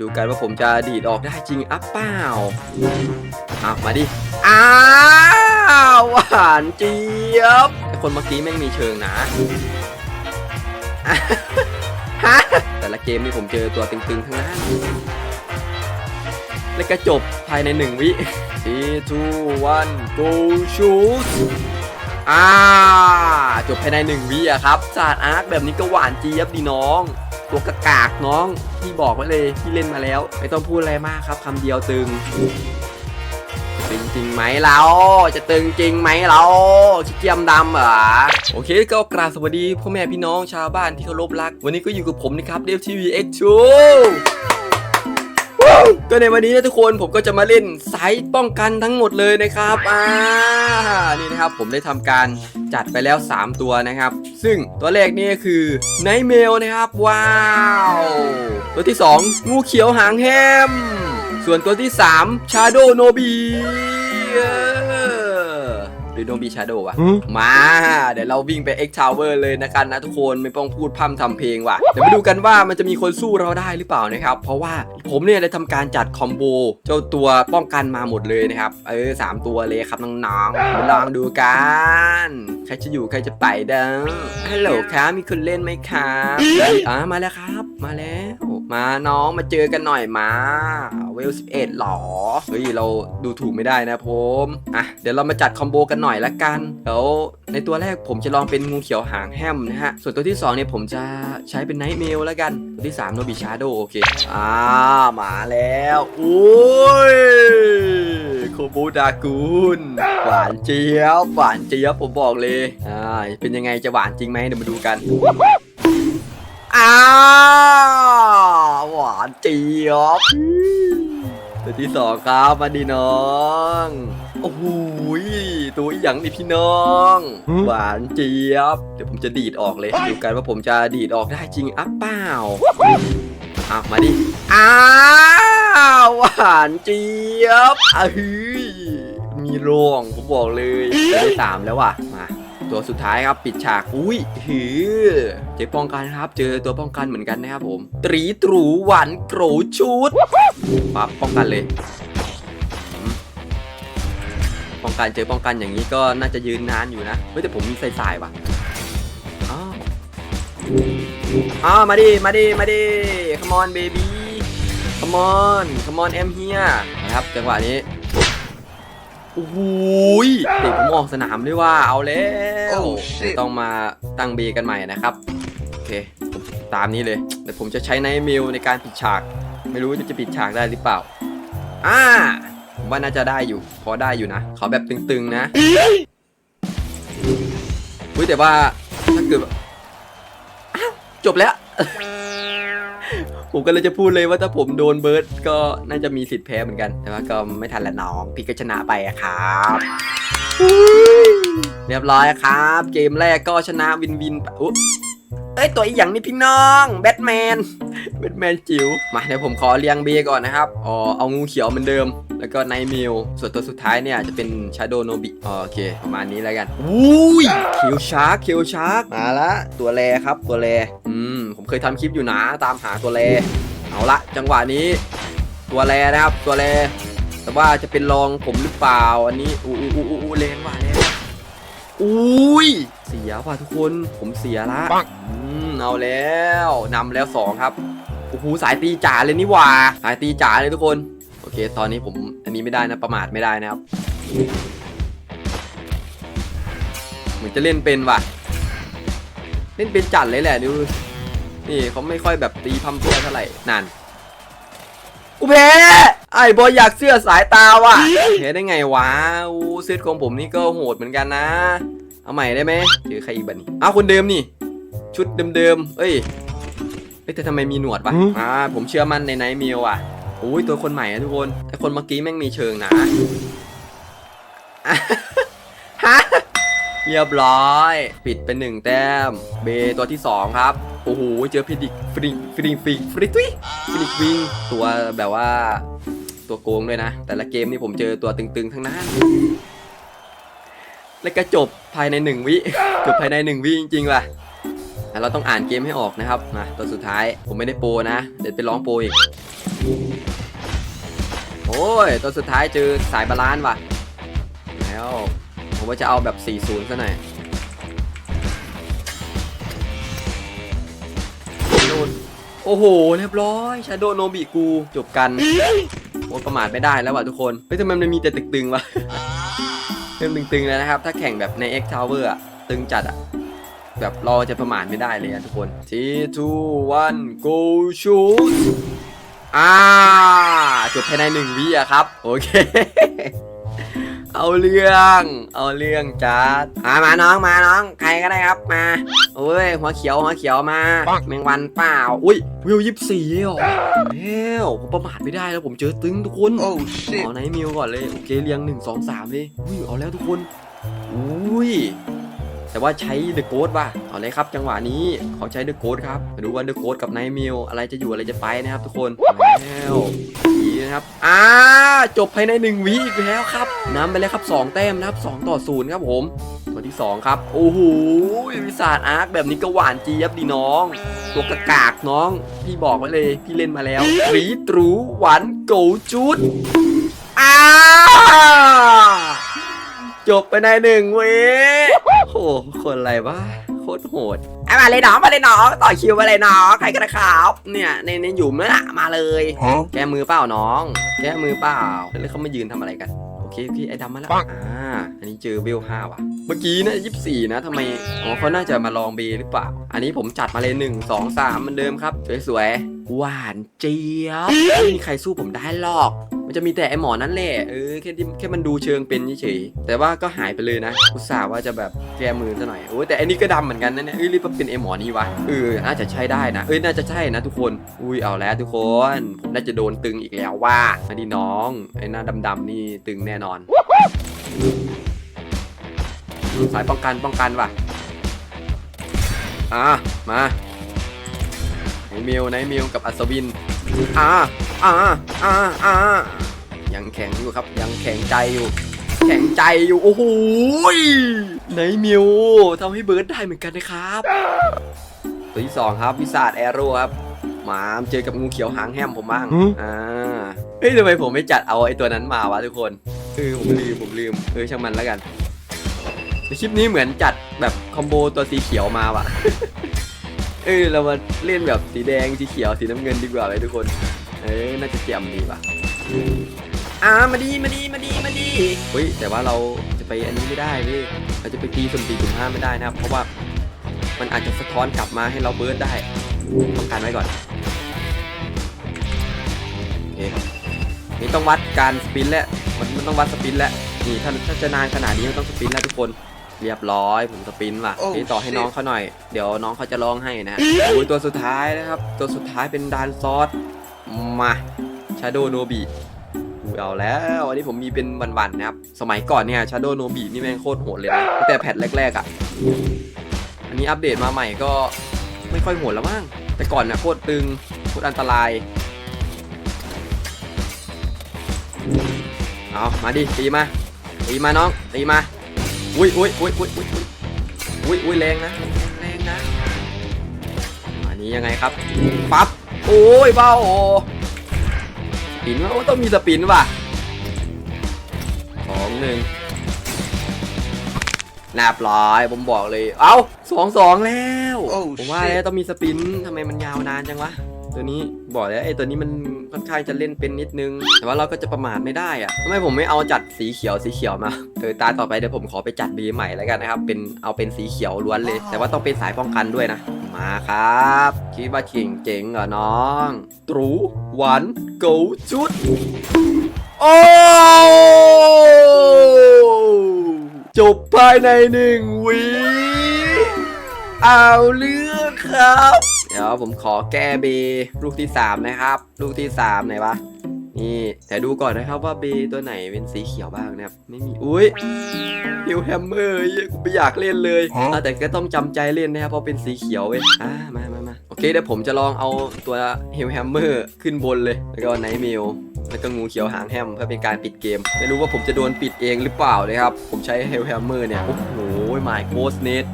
ดูกันว่าผมจะดีดออกได้จริงอัปเปล่าอะมาดิ อ้าวหวานเจี๊ยบไอคนเมื่อกี้แม่งมีเชิงนะฮะแต่ละเกมนี่ผมเจอตัวตึงๆ ทั้งนั้น แล้วก็จบภายในหนึ่งวิ 3 2 1 go shoot อ่า จบภายในหนึ่งวิอะครับศาสตร์อาร์คแบบนี้ก็หวานเจี๊ยบดีน้อง ตัวกระกากน้องที่บอกไว้เลยที่เล่นมาแล้ว ไม่ต้องพูดอะไรมากครับคำเดียวตึงตึงจริงไหมเราจะตึงจริงไหมเราชิเกียมดำเหรอโอเคก็กราบสวัสดีพ่อแม่พี่น้องชาวบ้านที่เคารพรัก วันนี้ก็อยู่กับผมนะครับเดฟทีวีเอ็กซ์ชูก็ในวันนี้นะทุกคนผมก็จะมาเล่นไซต์ป้องกันทั้งหมดเลยนะครับอ่านี่นะครับผมได้ทำการ จัดไปแล้ว 3 ตัวนะครับ ซึ่งตัวแรกนี่คือไนเมลนะครับ ว้าว ตัวที่ 2 งูเขียวหางแฮม ส่วนตัวที่ 3 ชาโดโนบี หรือโนบีชาโดวะ มา เดี๋ยวเราวิ่งไป X Tower เลยนะกันนะทุกคนไม่ต้องพูดพร่ำทำเพลงว่ะ เดี๋ยวมาดูกันว่ามันจะมีคนสู้เราได้หรือเปล่านะครับ เพราะว่าผมเนี่ยได้ทำการจัดคอมโบเจ้าตัวป้องกันมาหมดเลยนะครับ เออสามตัวเลยครับน้องๆมาลองดูกัน ใครจะอยู่ใครจะไปเด้อฮัลโหลครับมีคนเล่นไหมครับอ่ามาแล้วครับ มาแล้ว มาน้องมาเจอกันหน่อยมาเวล11หรอเฮ้ยเราดูถูกไม่ได้นะผมอะเดี๋ยวเรามาจัดคอมโบกันหน่อยละกันเดี๋ยวในตัวแรกผมจะลองเป็นงูเขียวหางแฮมนะฮะส่วนตัวที่2เนี่ยผมจะใช้เป็นไนท์เมลแล้วกันตัวที่3โนบิชาโดโอเคอ่ามาแล้วอุ้ยโคบูดากุนหวานเจี๊ยบหวานเจี๊ยบผมบอกเลยอ่าเป็นยังไงจะหวานจริงไหมเดี๋ยวมาดูกันอ้าวานเจี๊ยบตัวที่สองครับมาดีน้อง โอ้โหยตัวอีหยังนี่พี่น้อง หวานเจี๊ยบ เดี๋ยวผมจะดีดออกเลยดูกันว่าผมจะดีดออกได้จริงอัปเปล่าอะมาดิ อ้าวหวานเจี๊ยบอ้าวฮืยมีโรงผมบอกเลยตัวที่สามแล้วว่ะมา ตัวสุดท้ายครับปิดฉาก อุ้ยหือเจอป้องกันครับ เจอตัวป้องกันเหมือนกันนะครับผม ตรีตรูหวานโกรชุดปั๊บป้องกันเลย ป้องกันเจอป้องกันอย่างนี้ก็น่าจะยืนนานอยู่นะเฮ้ยแต่ผมมีสายสายว่ะอ้าวอ้าวมาดิมาดิมาดิ come on baby come on come on I'm here นะครับจังหวะนี้ โอ้โหยเด็กผมออกสนามด้วยว่าเอาแล้ว Oh, shit ต้องมาตั้งเบกันใหม่นะครับ โอเคผมตามนี้เลยเดี๋ยวผมจะใช้ไนท์มิลในการปิดฉาก ไม่รู้ว่าจะปิดฉากได้หรือเปล่า อ่า ผมว่าน่าจะได้อยู่ พอได้อยู่นะ ขอแบบตึงๆนะอุ้ยแต่ว่าถ้าเกิดแบบอ้าวจบแล้ว ผมก็เลยจะพูดเลยว่าถ้าผมโดนเบิร์ดก็น่าจะมีสิทธิ์แพ้เหมือนกัน แต่ว่าก็ไม่ทันละน้องพี่ก็ชนะไปอะครับเรียบร้อยครับ เกมแรกก็ชนะวินวินไปอุ๊ เอ้ยตัวอีกอย่างนี้พี่น้องแบทแมนแบทแมนจิ๋วมาเดี๋ยวผมขอเรียงเบก่อนนะครับอ๋อเอางูเขียวเหมือนเดิม แล้วก็ไนมิลส่วนตัวสุดท้ายเนี่ยจะเป็นชาโดโนบิโอเค ประมาณนี้แล้วกันอุ้ยเคียวชาร์กเคียวชาร์กมาละตัวแรครับตัวแรอืมผมเคยทำคลิปอยู่นะตามหาตัวแรเอาละจังหวะนี้ ตัวแรนะครับตัวแรแต่ว่าจะเป็นรองผมหรือเปล่าอันนี้อู้อู้อู้อู้แรงว่ะแรงว่ะ อุ้ยเสียว่ะทุกคนผมเสียละอืมเอาแล้วนำแล้วสองครับโอ้โหสายตีจ๋าเลยนี่หว่า สายตีจ๋าเลยทุกคน โอเค ตอนนี้ผมอันนี้ไม่ได้นะประมาทไม่ได้นะครับเหมือนจะเล่นเป็นว่ะ เล่นเป็นจัดเลยแหละดูนี่เขาไม่ค่อยแบบตีพัมเพรื่อเท่าไหร่นั่น กูแพ้ ไอ้บอยอยากเสื้อสายตาว่ะแพ้ได้ไงวะอู้เซตของผมนี่ก็โหดเหมือนกันนะ เอาใหม่ได้ไหมเจอใครอีกบ้านี่อ้าวคนเดิมนี่ ชุดเดิมๆเอ้ยเอ้ยแต่ทำไมมีหนวดวะหืมอ่าผมเชื่อมั่นในไนท์มิวอะโอ้ยตัวคนใหม่อะทุกคนไอคนเมื่อกี้แม่งมีเชิงนะฮะ เรียบร้อย ปิดเป็นหนึ่งแต้ม เบตัวที่สองครับ โอ้โห เจอพิดิกฟริงฟริงฟริงฟริงทุยฟินิกวิงตัวแบบว่าตัวโกงด้วยนะ แต่ละเกมนี่ผมเจอตัวตึงๆ ทั้งนั้น แล้วก็จบภายในหนึ่งวิ จบภายในหนึ่งวิจริงๆว่ะเราต้องอ่านเกมให้ออกนะครับมาตัวสุดท้ายผมไม่ได้โปรนะ เดี๋ยวไปร้องโปรอีก โอ้ยตัวสุดท้ายเจอสายบาลานซ์ว่ะ แล้ว ผมว่าจะเอาแบบ 40ซะหน่อยโดนโอ้โห เรียบร้อยชาโดโนบิกูจบกันโอ้ประมาทไม่ได้แล้วว่ะทุกคน เฮ้ยทำไมมันมีแต่ตึงๆวะเริ่มตึงๆแล้วนะครับ ถ้าแข่งแบบใน X Tower อะตึงจัดอะแบบเราจะประมาทไม่ได้เลยอะทุกคน3 2 1 go shoot อ่าจบภายในหนึ่งวิอะครับ โอเค เอาเรื่อง เอาเรื่องจัดมามาน้องมาน้อง ใครก็ได้ครับมาโอ้ยหัวเขียวหัวเขียวมาแมงวันเปล่าอุ้ยวิวยี่สี่เหรอแล้วผมประมาทไม่ได้แล้วผมเจอตึงทุกคน Oh shit. เอาไหนมิวก่อนเลยโอเคเรียงหนึ่งสองสามเลยอุ้ยเอาแล้วทุกคนอุ้ยแต่ว่าใช้เดอะโกดว่ะเอาเลยครับจังหวะนี้เขาใช้เดอะโกดครับมาดูว่าเดอะโกดกับไนมิวอะไรจะอยู่อะไรจะไปนะครับทุกคนแล้วดี นะครับ อ่า จบภายในหนึ่งวิอีกแล้วครับนำไปเลยครับสองแต้มนะครับสองต่อศูนย์ครับผม ตัวที่สองครับ โอ้โหวิสาดอาร์คแบบนี้ก็หวานจีบดีน้อง ตัวกระกากน้อง พี่บอกไว้เลย พี่เล่นมาแล้วรีตรูหวานโกจุดอ้าจบไปในหนึ่งเว้โหคนอะไรวะโคตรโหด ไอ้มาเลยน้องมาเลยน้องต่อคิวมาเลยน้องใครกันนะครับเนี่ยในในอยู่เมื่อน่ะมาเลย Huh? แก้มือเปล่าน้อง แก้มือเปล่าแล้วเขามายืนทำอะไรกันโอเคโอเคไอ้ดำมาแล้วปังอ่าอันนี้เจอเบลห้าว่ะ เมื่อกี้นะยี่สิบสี่นะทำไมอ๋อเขาน่าจะมาลองเบหรือเปล่า อันนี้ผมจัดมาเลยหนึ่งสองสามเหมือนเดิมครับ สวยๆหวานเจี๊ยบไม่มีใครสู้ผมได้หรอกมัน จะมีแต่ไอหมอนั่นแหละเออแค่ที่แค่มันดูเชิงเป็นเฉยแต่ว่าก็หายไปเลยนะอุตส่าห์ว่าจะแบบแก้มือซะหน่อยโอ้แต่อันนี้ก็ดำเหมือนกันนะเนี่ยเอ้ยรีบมาเป็นไอหมอนี่วะเออน่าจะใช่ได้นะเอ้ยน่าจะใช่นะทุกคนอุ้ยเอาแล้วทุกคนผมน่าจะโดนตึงอีกแล้วว่ามาดีน้องไอหน้าดำๆนี่ตึงแน่นอนสายป้องกันป้องกันว่ะอ่ามาไนมิวไนมิวกับอัศวินอ่า อ่าอ่าอ่ายังแข็งอยู่ครับ ยังแข็งใจอยู่ แข็งใจอยู่ โอ้โหยไนมิวทำให้เบิร์ดได้เหมือนกันนะครับตัวที่สองครับวิสาดแอโร่ครับมาเจอกับงูเขียวหางแฮมผมบ้างหืออ่าเฮ้ยทำไมผมไม่จัดเอาไอ้ตัวนั้นมาวะทุกคนเออผมลืมผมลืมเออช่างมันแล้วกันในคลิปนี้เหมือนจัดแบบคอมโบตัวสีเขียวมาว่ะเออเรามาเล่นแบบสีแดงสีเขียวสีน้ำเงินดีกว่าไหมทุกคน เออน่าจะเจียมดีว่ะอ่ามาดีมาดีมาดีมาดีเฮ้ยแต่ว่าเราจะไปอันนี้ไม่ได้เว้ยเราจะไปตีสุ่มสี่สุ่มห้าไม่ได้นะครับ เพราะว่ามันอาจจะสะท้อนกลับมาให้เราเบิร์ดได้ต้องการไว้ก่อนโอเคนี่ต้องวัดการสปินแล้วมันมันต้องวัดสปินแล้วนี่ถ้าถ้าจะนานขนาดนี้มันต้องสปินแล้วทุกคนเรียบร้อยผมสปินว่ะโอ้นี่ต่อให้ shit น้องเขาหน่อย เดี๋ยวน้องเขาจะร้องให้นะฮะโอ้ยตัวสุดท้ายนะครับ ตัวสุดท้ายเป็นดานซอส มาชาโดโนบีูเอาแล้ววันนี้ผมมีเป็นวันๆนะครับ สมัยก่อนเนี่ยชาโดโนบีนี่แม่งโคตรโหดเลยนะแต่แพทแรกๆอะ่ะ อันนี้อัปเดตมาใหม่ก็ไม่ค่อยโหดแล้วมั้งแต่ก่อนเนี่ยโคตรตึงโคตรอันตราย เอามาดิตีมาตีมาน้องตีมาอุ้ยอุ้ยอุ้ยอุ้ยอุ้ยอุ้ยอุ้ยแรงนะแรงนะอันนี้ยังไงครับปั๊บ โอ้ยเบ้าโอ้สปินว่าโอ้ต้องมีสปินว่ะสองหนึ่งเรียบร้อยผมบอกเลย เอ้าสองสองแล้วโอ้ผมว่า shit แล้วต้องมีสปินทำไมมันยาวนานจังวะ ตัวนี้บอกแล้วไอ้ตัวนี้มันค่อนข้างจะเล่นเป็นนิดนึง แต่ว่าเราก็จะประมาทไม่ได้อะทำไมผมไม่เอาจัดสีเขียวสีเขียวมาเออตาต่อไปเดี๋ยวผมขอไปจัดบีใหม่แล้วกันนะครับ เป็นเอาเป็นสีเขียวล้วนเลย แต่ว่าต้องเป็นสายป้องกันด้วยนะ มาครับ คิดว่าเจ๋งเจ๋งๆเหรอน้องตรูหวันโกจุด โอ้จบภายในหนึ่งวิเอาเรื่องครับ เดี๋ยวผมขอแก้เบลูกที่ 3 นะครับ ลูกที่3ไหนวะ นี่แต่ดูก่อนนะครับว่าเบตัวไหนเป็นสีเขียวบ้างนะครับ ไม่มี อุ้ยฮิวแฮมเมอร์เหี้ยกูไม่อยากเล่นเลยฮะอะแต่ก็ต้องจำใจเล่นนะครับเพราะเป็นสีเขียวเว้ยอ่ามามามาโอเคเดี๋ยวผมจะลองเอาตัวฮิวแฮมเมอร์ขึ้นบนเลย แล้วก็ไนท์มิลแล้วก็งูเขียวหางแฮมเพื่อเป็นการปิดเกม ไม่รู้ว่าผมจะโดนปิดเองหรือเปล่าเลยครับ ผมใช้เฮลแฮมเมอร์เนี่ย โอ้โหหมายโคสเนต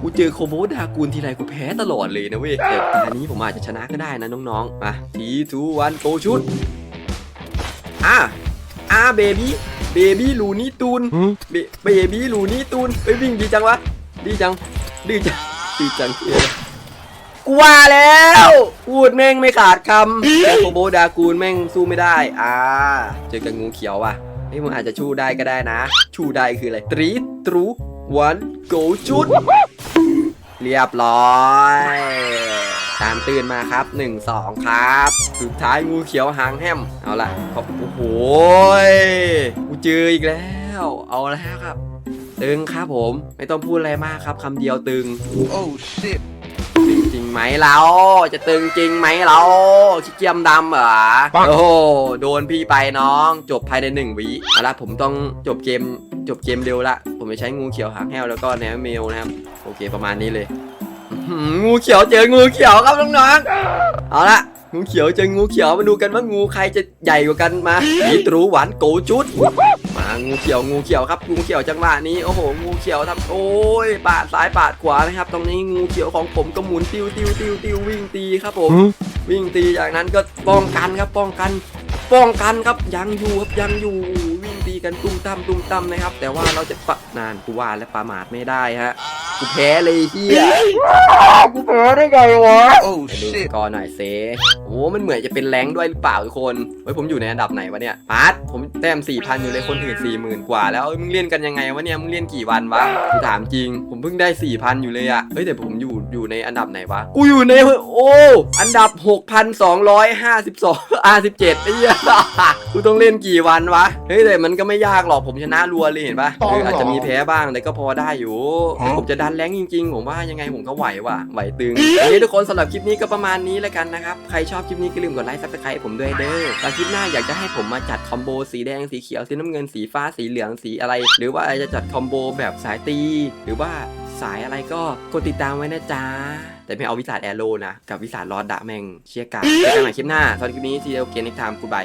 กูเจอโคโบดากูลทีไรกูแพ้ตลอดเลยนะเว้ยแต่ตานี้ผมอาจจะชนะก็ได้นะน้องๆ มาทีทูวันโกชุด อะอะเบบี้เบบี้ลูนี่ตูนเบเบบี้ลูนี่ตูนไปวิ่งดีจังวะดีจังดีจังดีจังเฮ้ยกูว่าแล้ว พูดแม่งไม่ขาดคำแต่โคโบดากูลแม่งสู้ไม่ได้ อ่า เจอกับงูเขียวว่ะเฮ้ยมึงอาจจะชูได้ก็ได้นะ ชูได้คืออะไรตรีตรูวันโกจุด เรียบร้อย ตามตื่นมาครับ 1 2 ครับ สุดท้ายงูเขียวหางแฮม เอาละครับโอ้โหยกูเจออีกแล้ว เอาแล้วครับ ตึงครับผม ไม่ต้องพูดอะไรมากครับคำเดียวตึง Oh shit. ตึงจริงไหมเราจะตึงจริงไหมเราขี้เกียจดำเหรอ โอ้โหโดนพี่ไปน้อง จบภายในหนึ่งวิเอาละผมต้องจบเกมจบเกมเร็วละ ผมจะใช้งูเขียวหางแห้วแล้วก็แนวเมลนะครับ โอเคประมาณนี้เลยอื้อ หืองูเขียวเจองูเขียวครับน้องๆเอาละงูเขียวเจองูเขียวมาดูกันว่างูใครจะใหญ่กว่ากันมาอีตรูหวานโกจุดมางูเขียวงูเขียวครับงูเขียวจังหวะนี้โอ้โหงูเขียวทำโอ้ยปาดซ้ายปาดขวานะครับ ตรงนี้งูเขียวของผมก็หมุนติวติวติวติววิ่งตีครับผม วิ่งตีจากนั้นก็ป้องกันครับป้องกัน ป้องกันครับยังอยู่ครับยังอยู่วิ่งตี กันตุ้มตั้มตุ้มตั้มนะครับ แต่ว่าเราจะปะนานกูว่าและประมาทไม่ได้ฮะกูแพ้เลยเฮียกูแพ้ได้ไงวะ Oh ไปดูส shit. กอร์หน่อยเซโอ้มันเหมือนจะเป็นแรงค์ด้วยหรือเปล่าทุกคนเฮ้ยผมอยู่ในอันดับไหนวะเนี่ยพาร์ทผมแต้ม4,000อยู่เลยคนอื่น40,000กว่า แล้วเอ้ยมึงเล่นกันยังไงวะเนี่ยมึงเล่นกี่วันวะกูถามจริง ผมเพิ่งได้4,000อยู่เลยอะเฮ้ยแต่ผมอยู่อยู่ในอันดับไหนวะกูอยู่ในโอ้อันดับ6,252 R17 ไอ้เหี้ยกูต้องเล่นกี่วันวะเฮ้ยแต่มันก็ไม่ยากหรอกผมชนะรัวเลยเห็นปะคืออาจจะมีแพ้บ้างแต่ก็พอได้อยู่ผมจะดันแรงจริง ๆ ผมว่ายังไงผมก็ไหวว่ะไหวตึงอันนี้ทุกคนสำหรับคลิปนี้ก็ประมาณนี้แล้วกันนะครับใครชอบคลิปนี้ก็ลืมกดไลค์ซับสไครต์ผมด้วยเด้อแต่คลิปหน้าอยากจะให้ผมมาจัดคอมโบสีแดงสีเขียวสีน้ำเงินสีฟ้าสีเหลืองสีอะไร หรือว่าจะจัดคอมโบแบบสายตี หรือว่าสายอะไรก็กดติดตามไว้นะจ๊ะแต่ไม่เอาวิสาดแอโร่นะกับวิสาดรอดดะแม่งเชียร์กาเจอกันใหม่คลิปหน้าสำหรับคลิปนี้ทีเดียวเกนนิกไทม์กูบาย